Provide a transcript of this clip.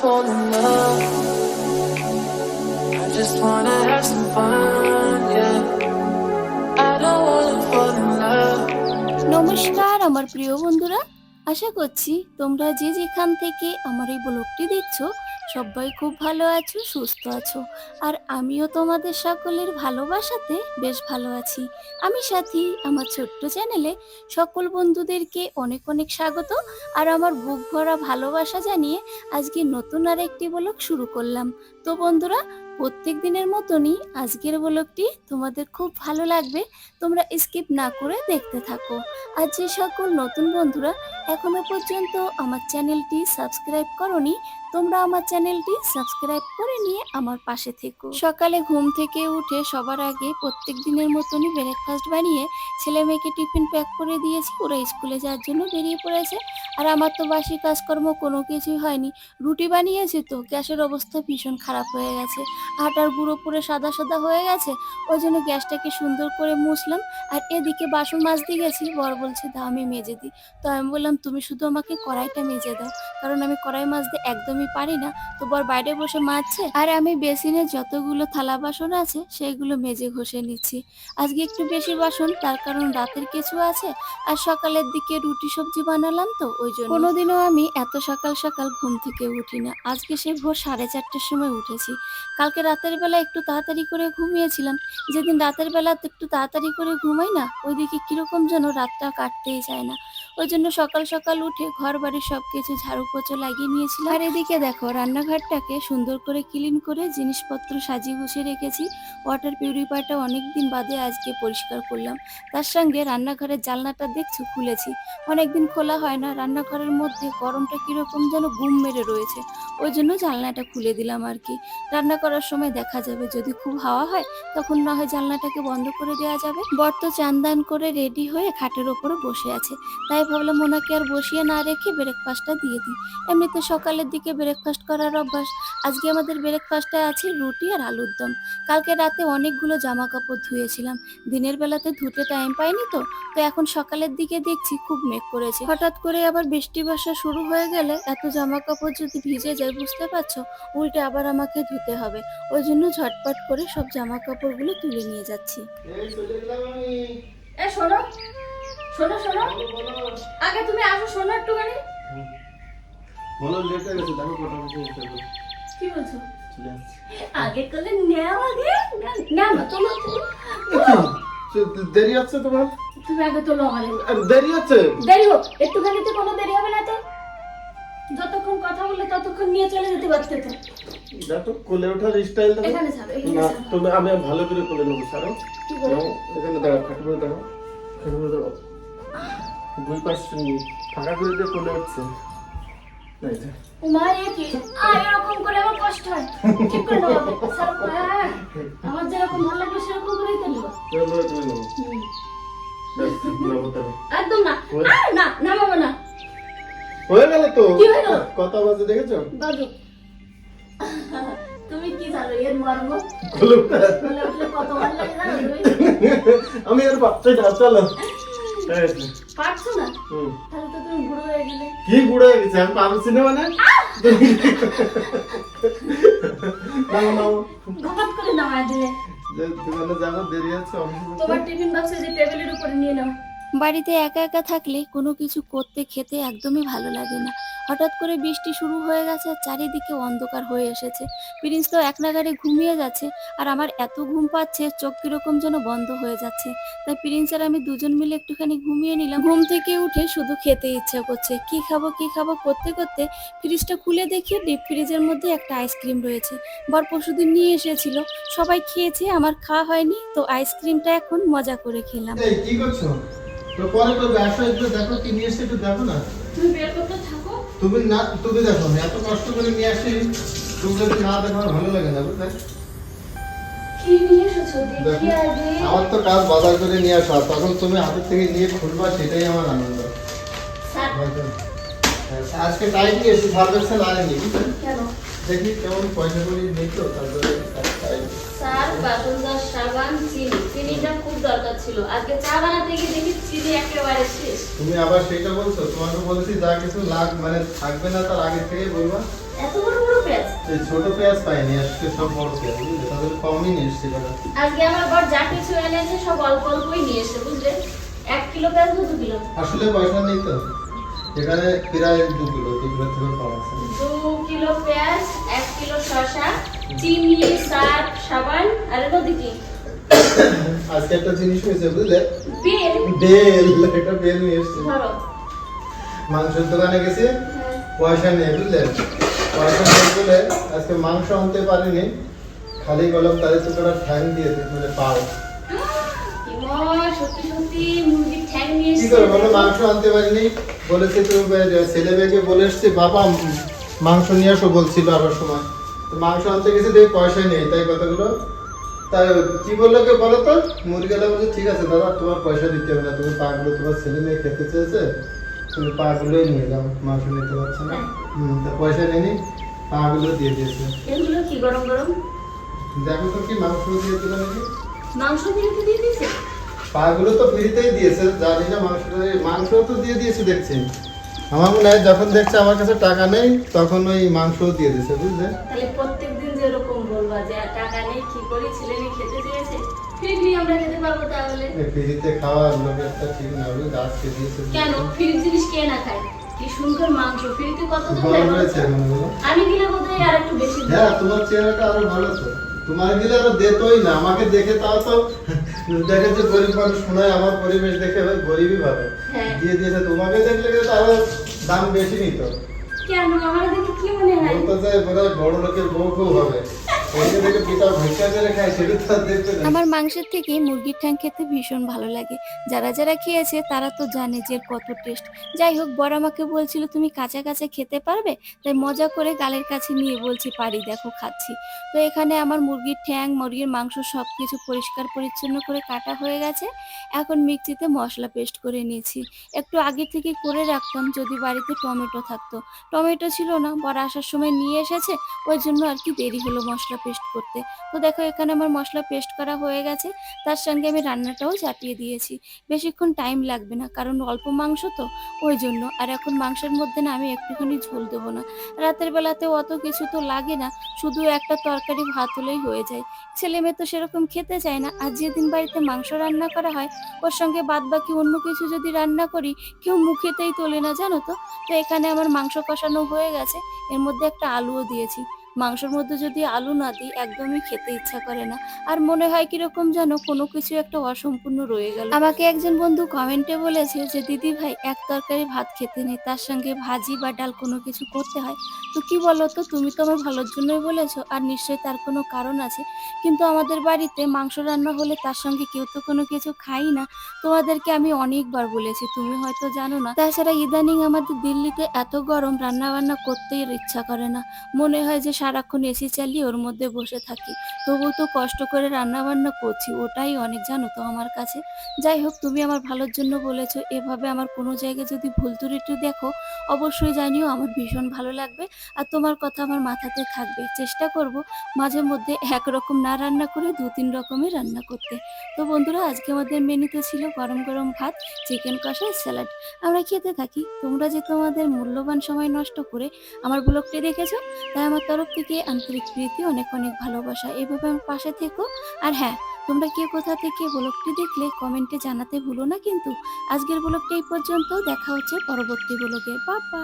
fall in love. I just wanna have some fun, yeah. I don't wanna fall in love. নমস্কার আমার প্রিয় বন্ধুরা আশা করছি তোমরা যে যেখান থেকে আমার এই ব্লগটি দেখছ সবাই খুব ভালো আছো, সুস্থ আছো। আর আমিও তোমাদের সকলের ভালোবাসাতে বেশ ভালো আছি। আমি সাথী, আমার ছোট্ট চ্যানেলে সকল বন্ধুদেরকে অনেক অনেক স্বাগত। আর আমার বুক ভরা ভালোবাসা জানিয়ে আজকে নতুন আর একটি ব্লগ শুরু করলাম। তো বন্ধুরা প্রত্যেক দিনের মতনই আজকের ব্লগটি তোমাদের খুব ভালো লাগবে। তোমরা স্কিপ না করে দেখতে থাকো। আর যে সকল নতুন বন্ধুরা এখনও পর্যন্ত আমার চ্যানেলটি সাবস্ক্রাইব করনি, তোমরা আমার চ্যানেলটি সাবস্ক্রাইব করে নিয়ে আমার পাশে থেকো। সকালে ঘুম থেকে উঠে সবার আগে প্রত্যেক দিনের মতনই ব্রেকফাস্ট বানিয়ে ছেলে মেয়েকে টিফিন প্যাক করে দিয়েছি, ওরা স্কুলে যাওয়ার জন্য বেরিয়ে পড়েছে। আর আমার তো বাসি কাজকর্ম কোনো কিছুই হয়নি। রুটি বানিয়েছি তো, গ্যাসের অবস্থা ভীষণ খারাপ হয়ে গেছে। আটার গুঁড়ো পুরো সাদা সাদা হয়ে গেছে, ওই জন্য গ্যাসটাকে সুন্দর করে মুছলাম। আর এদিকে বাসন মাজতে গেছি, বর বলছে, দাও আমি মেজে দিই। তো আমি বললাম, তুমি শুধু আমাকে কড়াইটা মেজে দাও, কারণ আমি কড়াই মাজতে একদমই পারি না। তো বর বাইরে বসে মাজছে, আর আমি বেসিনে যতগুলো থালা বাসন আছে সেইগুলো মেজে ঘষে নিচ্ছি। আজকে একটু বেশি বাসন, তার কারণ রাতের কিছু আছে, আর সকালের দিকে রুটি সবজি বানালাম তো, ওই জন্য। কোনোদিনও আমি এত সকাল সকাল ঘুম থেকে উঠি না। আজকে সে ভোর সাড়ে চারটের সময় উঠেছি। কালকে রাতের বেলা একটু তাড়াতাড়ি করে ঘুমিয়েছিলাম। যেদিন রাতের বেলা একটু তাড়াতাড়ি করে ঘুমাই না, ওইদিকে কীরকম যেন রাতটা কাটতেই চায় না। ওই জন্য সকাল সকাল উঠে ঘর বাড়ি সবকিছু ঝাড়ু পোছো লাগিয়ে নিয়েছিলাম। আর এদিকে দেখো, রান্নাঘরটাকে সুন্দর করে ক্লিন করে জিনিসপত্র সাজিয়ে গুছিয়ে রেখেছি। ওয়াটার পিউরিফায়ারটা অনেকদিন বাদে আজকে পরিষ্কার করলাম। তার সঙ্গে রান্নাঘরের জানলাটা দেখছ? খুলেছি। অনেকদিন খোলা হয় না, রান্নাঘরের মধ্যে গরমটা কীরকম যেন গুম মেরে রয়েছে। ওই জন্য জানলাটা খুলে দিলাম আর কি। রান্না করার সময় দেখা যাবে, যদি খুব হাওয়া হয়, তখন না হয় জানলাটাকে বন্ধ করে দেওয়া যাবে। বর তো চান দান করে রেডি হয়ে খাটের ওপরে বসে আছে। তাই ভাবলাম ওনাকে আর বসিয়ে না রেখে ব্রেকফাস্টটা দিয়ে দিই। এমনিতে সকালের দিকে ব্রেকফাস্ট করার অভ্যাস। আজকে আমাদের ব্রেকফাস্টে আছে রুটি আর আলুর দম। কালকে রাতে অনেকগুলো জামা কাপড় ধুয়েছিলাম। দিনের বেলাতে ধুতে টাইম পাইনি তো তো এখন সকালের দিকে দেখছি খুব মেঘ করেছে। হঠাৎ করে আবার বৃষ্টি বর্ষা শুরু হয়ে গেলে এত জামা কাপড় যদি ভিজে যায়, বুঝতে পারছ? উল্টে আবার আমাকে ধুতে হবে। ওই জন্য ঝটপট করে সব জামা কাপড়গুলো তুলে নিয়ে যাচ্ছি। এ শোনো শোনো শোনো। আগে তুমি আসো শোনো একটুখানি। বলো লেট হয়ে গেছে দেখো কটা এসে গেছে। কি বলছো। আগে করলে নেও আগে? না না সে দেরি হচ্ছে তোমার? তুমি আগে তোলো আর দেরি হচ্ছে? দেরি হোক একটুখানিতে কোনো দেরি হবে না তো। যতক্ষণ কথা বললে ততক্ষণ নিয়ে চলে যেতে পারতে তো। দেখো কোলে ওঠার স্টাইল দেখো। এখানে ছাড়ো না তুমি আমি ভালো করে কোলে নেব নাও, এখানে দাঁড়াও খাটে দাঁড়াও। খাটে দাঁড়াও। দুই পাশ ফাঁকা করে দিয়ে কোলে উঠছে। এই যে। মা এ কি? আর এরকম করে আমার কষ্ট হয়? ঠিক করে নেব। আমার যেরকম ভালো লাগবে সেরকম তো নেব। একদম না। আর না হয়ে গেল তো। কি? কত বাজে দেখেছ? তুমি কি জানো এর মর্ম? কত ভালো লাগে আমি আর বাচ্চা ঢাল পারছ না? তাহলে তো তুমি বুড়ো হয়ে গেলে। কি বুড়ো হয়ে গেছে? আমি পারছি না? মানে নাও নাও। ঘপাত করে নামায় দিলে যে দোকানে যাব দেরি আছে তোমার টিফিন বক্সে যে টেবিলের উপরে নিয়ে নাও। বাড়িতে একা একা থাকলে কোনো কিছু করতে খেতে একদমই ভালো লাগে না। হঠাৎ করে বৃষ্টি শুরু হয়ে গেছে আর চারিদিকে অন্ধকার হয়ে এসেছে। প্রিন্স তো এক নাগারে ঘুমিয়ে যাচ্ছে আর আমার এত ঘুম পাচ্ছে চোখ কীরকম যেন বন্ধ হয়ে যাচ্ছে। তাই প্রিন্স আর আমি দুজন মিলে একটুখানি ঘুমিয়ে নিলাম। ঘুম থেকে উঠে শুধু খেতে ইচ্ছা করছে। কি খাব কি খাব করতে করতে ফ্রিজটা খুলে দেখি ডিপ ফ্রিজের মধ্যে একটা আইসক্রিম রয়েছে। বর পরশুদিন নিয়ে এসেছিল। সবাই খেয়েছে আমার খাওয়া হয়নি তো আইসক্রিমটা এখন মজা করে খেলাম। এই কি করছ? তো পরে তো ব্যবসা একটু দেখো কি নিয়ে এসে একটু দেখো না। তুমি বের করতে তুমি না তুমি দেখো এত কষ্ট করে নিয়ে আসি তুমি যদি না দেখো আমার ভালো লাগে না বুঝলে? নিয়ে আমার তো কাজ বাজার করে নিয়ে আসা তখন তুমি হাতের থেকে নিয়ে খুলবা সেটাই আমার আনন্দ। হ্যাঁ, আজকে টাইম নিয়েছি সার্ভেকশন আনেনি বুঝলেন কেন? দেখি কেমন পয়সা করি নেই তো তারপরে স্যার বাসনদার সাবান চিনি। চিনিটা খুব দরকার ছিল। আজকে চা বানাতে গিয়ে দেখি চিনি একেবারে শেষ। তুমি আবার সেটা বলছো? তোমাকে বলেছি যা কিছু লাগ মানে থাকবে না তার আগে থেকে বলবা। এত বড় বড় পেঁয়াজ? এই ছোট পেঁয়াজ পাইনি আজকে সব বড় পেঁয়াজ তাদের কমই নিয়ে এসছি কটা আজকে আমার বর যা কিছু এনেছে সব অল্প অল্পই নিয়ে এসেছে বুঝলে? এক কিলো পেঁয়াজ দু কিলো? আসলে পয়সা নেই তো। এখানে প্রায় দু কিলো দু কিলো থেকে কম আছে। দু কিলো পেঁয়াজ এক কিলো শসা চিনি সার সাবান আর নদী কি আজকে একটা জিনিস হয়েছে বুঝলে? বেল। বেল একটা বেল নিয়ে এসছি। মাংসের দোকানে গেছি হ্যাঁ। পয়সা নেই বুঝলেন পয়সা নেই বলে আজকে মাংস আনতে পারিনি। খালি গলম তাদের তো কটা ঠ্যাং দিয়েছে মানে পাও। কি করে বলো মাংস আনতে পারিনি? বলেছে তো বে- ছেলে মেয়েকে বলে এসছি বাবা মাংস নিয়ে আসো বলছিল আবার সময়। তো মাংস আনতে গেছে দেখি পয়সা নেই তাই কতগুলো তাই কি বলল কে বলো তো? মুরগিলা বলছে ঠিক আছে দাদা তোমার পয়সা দিতে হবে না তুমি পাগুলো তোমার ছেলে মেয়ে খেতে চেয়েছে তুমি পাগুলোই নিয়ে যাও মাংস নিতে পারছ না। হুম তা পয়সা নেয়নি পাগুলো দিয়ে দিয়েছে। এগুলো কি গরম গরম? দেখো তো কি মাংস দিয়ে দিল নাকি। মাংস দিতে দিয়ে দিয়েছে? পাগুলো তো ফ্রিতেই দিয়েছে জানি না মাংসটা মাংস তো দিয়ে দিয়েছে দেখছি। আমার মনে হয় যখন দেখছে আমার কাছে টাকা নেই তখন ওই মাংসও দিয়ে দিয়েছে বুঝলে? তাহলে প্রত্যেকদিন যেরকম বলবা যে টাকা নেই কি করি? ছেলে মেয়ে খেতে চেয়েছে ফ্রি ফ্রি আমরা খেতে পারব তাহলে। ফ্রিতে খাওয়া লোকের একটা ঠিক না বুঝলে আজকে দিয়েছে। কেন? ফ্রির জিনিস কে না খায়? কি সুন্দর মাংস। ফ্রিতে কত জন দেয় গরম বলো রয়েছে তো? এখন বলো আমি গেলে বোধহয় আর একটু বেশি হ্যাঁ তোমার চেহারাটা আরও ভালো তো। তোমার গেলে আরও দেতই না আমাকে দেখে তাও তো দেখে যে গরিব মানুষ শোনায় আমার পরিবেশ দেখে ওই গরিবই ভাবে। হ্যাঁ। দিয়ে দিয়েছে তোমাকে দেখলে কিন্তু আরও দাম বেশি নিত। কেন? আমার দেখে কি মনে হয়? বলতে চাই বড় লোকের বউ বউ হবে। আমার মাংসের থেকে মুরগির ঠ্যাং খেতে ভীষণ ভালো লাগে। যারা যারা খেয়েছে, তারা তো জানে যে কত টেস্ট যাই হোক বড় আমাকে বলছিল, তুমি কাঁচা কাঁচা খেতে পারবে? তাই মজা করে গালের কাছে নিয়ে বলছি, পারি, দেখো, খাচ্ছি। তো এখানে আমার মুরগির ঠ্যাং, মুরগির মাংস সব কিছু পরিষ্কার পরিচ্ছন্ন করে কাটা হয়ে গেছে। এখন মিক্সিতে মশলা পেস্ট করে নিয়েছি। একটু আগে থেকে করে রাখতাম, যদি বাড়িতে টমেটো থাকতো। টমেটো ছিল না বড় আসার সময় নিয়ে এসেছে, ওই জন্য আর কি দেরি হলো মশলা পেস্ট করতে। তো দেখো, এখানে আমার মশলা পেস্ট করা হয়ে গেছে। তার সঙ্গে আমি রান্নাটাও চাপিয়ে দিয়েছি। বেশিক্ষণ টাইম লাগবে না, কারণ অল্প মাংস তো, ওই জন্য। আর এখন মাংসের মধ্যে না, আমি একটুখানি ঝোল দেবো না। রাতের বেলাতে অত কিছু তো লাগে না, শুধু একটা তরকারি ভাত হলেই হয়ে যায়। ছেলে মেয়ে তো সেরকম খেতে চায় না। আর যেদিন বাড়িতে মাংস রান্না করা হয়, ওর সঙ্গে বাদ বাকি অন্য কিছু যদি রান্না করি, কেউ মুখেতেই তোলে না, জানো তো? তো এখানে আমার মাংস কষানো হয়ে গেছে। এর মধ্যে একটা আলুও দিয়েছি। মাংসের মধ্যে যদি আলু না দিই, একদমই খেতে ইচ্ছা করে না। আর মনে হয় কীরকম যেন কোনো কিছু একটা অসম্পূর্ণ রয়ে গেল। আমাকে একজন বন্ধু কমেন্টে বলেছে যে, দিদি ভাই, এক তরকারি ভাত খেতে নেই, তার সঙ্গে ভাজি বা ডাল কোনো কিছু করতে হয়। তো কি বলো তো তুমি তো আমার ভালোর জন্যই বলেছ, আর নিশ্চয়ই তার কোনো কারণ আছে। কিন্তু আমাদের বাড়িতে মাংস রান্না হলে তার সঙ্গে কেউ তো কোনো কিছু খাই না। তোমাদেরকে আমি অনেকবার বলেছি, তুমি হয়তো জানো না। তাছাড়া ইদানিং আমাদের দিল্লিতে এত গরম রান্না বান্না করতেই ইচ্ছা করে না। মনে হয় যে সারাক্ষণ এসি চালিয়ে ওর মধ্যে বসে থাকি। তবু তো কষ্ট করে রান্না বান্না করছি, ওটাই অনেক জানো তো আমার কাছে। যাই হোক, তুমি আমার ভালোর জন্য বলেছ, এভাবে আমার কোনো জায়গায় যদি ভুল ত্রুটি দেখো, অবশ্যই জানিও আমার ভীষণ ভালো লাগবে আর তোমার কথা আমার মাথাতে থাকবে। চেষ্টা করব মাঝে মধ্যে একরকম না রান্না করে দু তিন রকমের রান্না করতে। তো বন্ধুরা, আজকে আমাদের মেনুতে ছিল গরম গরম ভাত, চিকেন কষা, স্যালাড। আমরা খেতে থাকি। তোমরা যে তোমাদের মূল্যবান সময় নষ্ট করে আমার ব্লগটি দেখেছ, তাই আমার তরফ থেকে আন্তরিক প্রীতি, অনেক অনেক ভালোবাসা এভাবে আমার পাশে থেকো। আর হ্যাঁ তোমরা কে কোথা থেকে ব্লগটি দেখলে কমেন্টে জানাতে ভুলো না কিন্তু আজকের ব্লগটি এই পর্যন্ত। দেখা হচ্ছে পরবর্তী ব্লগে। বাবা